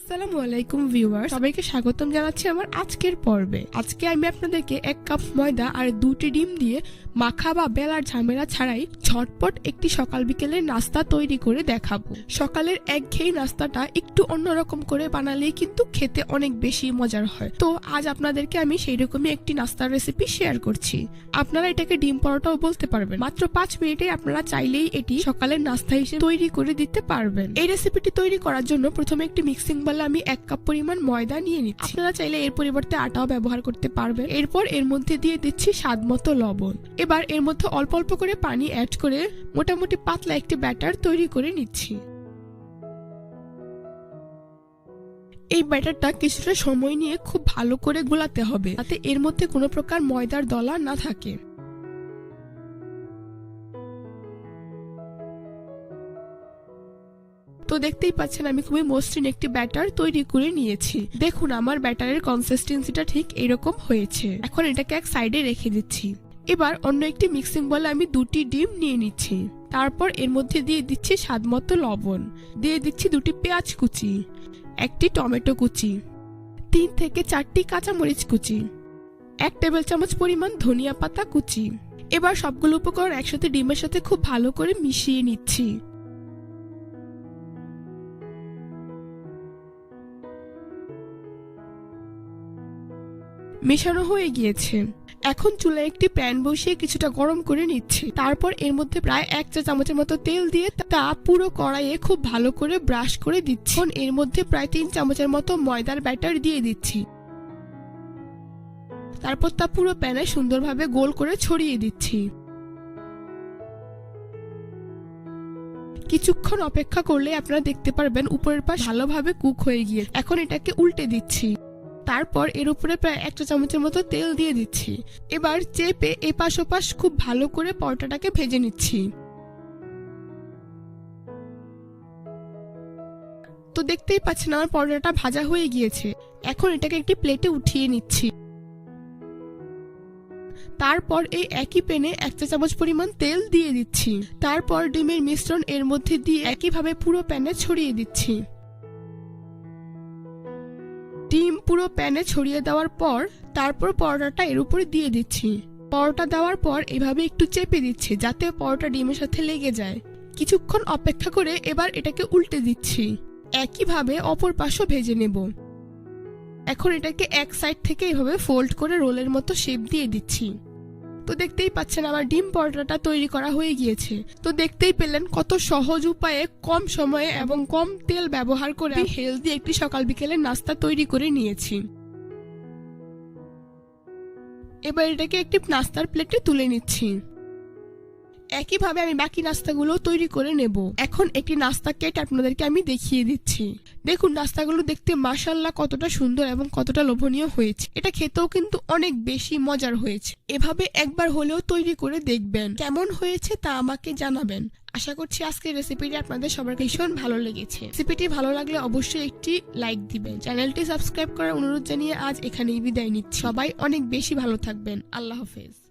আসসালামু আলাইকুম সবাইকে স্বাগতম জানাচ্ছি আমার আজকের পর্বে। আজকে আমি আপনাদেরকে এক কাপ ময়দা আর দুটি ডিম দিয়ে মাখা বা বেলার ঝামেলা ছাড়াই ঝটপট একটি সকাল বিকেলের নাস্তা তৈরি করে দেখাবো। সকালের নাস্তাটা একটু অন্যরকম করে বানালেই কিন্তু খেতে অনেক বেশি মজার হয়। তো আজ আপনাদেরকে আমি সেই রকমই একটি নাস্তার রেসিপি শেয়ার করছি। আপনারা এটাকে ডিম পরোটাও বলতে পারবেন। মাত্র পাঁচ মিনিটে আপনারা চাইলেই এটি সকালের নাস্তা হিসেবে তৈরি করে দিতে পারবেন। এই রেসিপিটি তৈরি করার জন্য প্রথমে একটি মিক্সিং বলে আমি এক কাপ পরিমাণ ময়দা নিয়ে নিচ্ছি। আপনারা চাইলে এর পরিবর্তে আটাও ব্যবহার করতে পারবেন। এরপর এর মধ্যে দিয়ে দিচ্ছি স্বাদ মতো লবণ। এবার এর মধ্যে অল্প অল্প করে পানি অ্যাড করে মোটামুটি পাতলা একটি ব্যাটার তৈরি করে নিচ্ছি। এই ব্যাটারটা কিছুটা সময় নিয়ে খুব ভালো করে গোলাতে হবে। যাতে এর মধ্যে কোনো প্রকার ময়দার দলা না থাকে। তো দেখতেই পাচ্ছেন, আমি খুবই মসৃণ একটি ব্যাটার তৈরি করে নিয়েছি। দেখুন, আমার ব্যাটারের কনসিস্টেন্সিটা ঠিক এরকম হয়েছে। এখন এটাকে এক সাইডে রেখে দিচ্ছি। এবার অন্য একটি মিক্সিং বলে আমি দুটি ডিম নিয়ে নিচ্ছি। তারপর এর মধ্যে দিয়ে দিচ্ছি স্বাদ মতো লবণ। দিয়ে দিচ্ছি দুটি পেঁয়াজ কুচি, একটি টমেটো কুচি, তিন থেকে চারটি কাঁচামরিচ কুচি, এক টেবিল চামচ পরিমাণ ধনিয়া পাতা কুচি। এবার সবগুলো উপকরণ একসাথে ডিমের সাথে খুব ভালো করে মিশিয়ে নিচ্ছি। মেশানো হয়ে গিয়েছে। এখন চুলায় একটি প্যান বসিয়ে কিছুটা গরম করে নিচ্ছি। তারপর এর মধ্যে প্রায় এক চা চামচের মতো তেল দিয়ে তা পুরো কড়াইয়ে খুব ভালো করে ব্রাশ করে দিচ্ছি। এর মধ্যে প্রায় তিন চামচের মতো ময়দার ব্যাটার দিয়ে দিচ্ছি। তারপর তা পুরো প্যানে সুন্দরভাবে গোল করে ছড়িয়ে দিচ্ছি। কিছুক্ষণ অপেক্ষা করলে আপনারা দেখতে পারবেন উপরের পাশ ভালোভাবে কুক হয়ে গিয়ে এখন এটাকে উল্টে দিচ্ছি। তারপর এর উপরে প্রায় একটা চামচের মতো তেল দিয়ে দিচ্ছি। এবার চেপে এপাশ ওপাশ খুব ভালো করে পরোটাটাকে ভেজে নিচ্ছি। তো দেখতেই পাচ্ছেন আমার পরোটাটা ভাজা হয়ে গিয়েছে। এখন এটাকে একটি প্লেটে উঠিয়ে নিচ্ছি। তারপর এই একই প্যানে এক চা চামচ পরিমাণ তেল দিয়ে দিচ্ছি। তারপর ডিমের মিশ্রণ এর মধ্যে দিয়ে একইভাবে পুরো প্যানে ছড়িয়ে দিচ্ছি। পুরো প্যানে ছড়িয়ে দেওয়ার পর তারপর পরোটাটা এর উপরে দিয়ে দিচ্ছি। পরোটা দেওয়ার পর এভাবে একটু চেপে দিচ্ছি যাতে পরোটা ডিমের সাথে লেগে যায়। কিছুক্ষণ অপেক্ষা করে এবার এটাকে উল্টে দিচ্ছি। একইভাবে অপর পাশও ভেজে নেব। এখন এটাকে এক সাইড থেকে এভাবে ফোল্ড করে রোলের মতো শেপ দিয়ে দিচ্ছি। তো দেখতেই পাচ্ছেন আমার ডিম পরোটাটা তৈরি করা হয়ে গিয়েছে। তো দেখতেই পেলেন কত সহজ উপায়ে কম সময়ে এবং কম তেল ব্যবহার করে হেলদি একটি সকাল বিকেলের নাস্তা তৈরি করে নিয়েছি। এবার এটাকে একটি নাস্তার প্লেটে তুলে নিচ্ছি। একইভাবে আমি বাকি নাস্তাগুলো তৈরি করে নেব। এখন একটি নাস্তা কেট আপনাদেরকে আমি দেখিয়ে দিচ্ছি। দেখুন, নাস্তাগুলো দেখতে মাসাল্লাহ কতটা সুন্দর এবং কতটা লোভনীয় হয়েছে। এটা খেতেও কিন্তু অনেক বেশি মজার হয়েছে। এভাবে একবার হলেও তৈরি করে দেখবেন। কেমন হয়েছে তা আমাকে জানাবেন। আশা করছি আজকের রেসিপিটি আপনাদের সবার ভীষণ ভালো লেগেছে। রেসিপিটি ভালো লাগলে অবশ্যই একটি লাইক দিবেন। চ্যানেলটি সাবস্ক্রাইব করার অনুরোধ জানিয়ে আজ এখানেই বিদায় নিচ্ছি। সবাই অনেক বেশি ভালো থাকবেন। আল্লাহ হাফেজ।